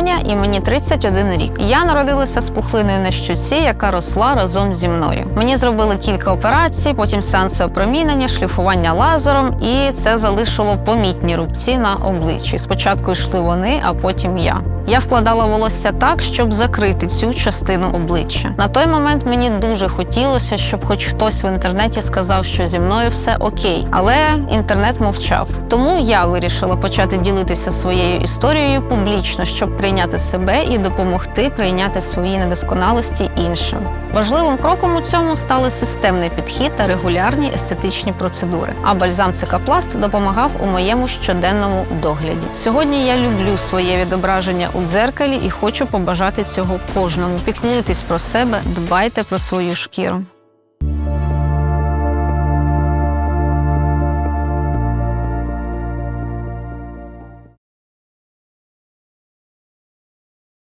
Таня, і мені 31 рік. Я народилася з пухлиною на щуці, яка росла разом зі мною. Мені зробили кілька операцій, потім сеанси опромінення, шліфування лазером, і це залишило помітні рубці на обличчі. Спочатку йшли вони, а потім я. Я вкладала волосся так, щоб закрити цю частину обличчя. На той момент мені дуже хотілося, щоб хоч хтось в інтернеті сказав, що зі мною все окей, але інтернет мовчав. Тому я вирішила почати ділитися своєю історією публічно, щоб прийняти себе і допомогти прийняти свої недосконалості іншим. Важливим кроком у цьому стали системний підхід та регулярні естетичні процедури. А бальзам цикапласт допомагав у моєму щоденному догляді. Сьогодні я люблю своє відображення у дзеркалі і хочу побажати цього кожному. Піклуйтесь про себе, дбайте про свою шкіру.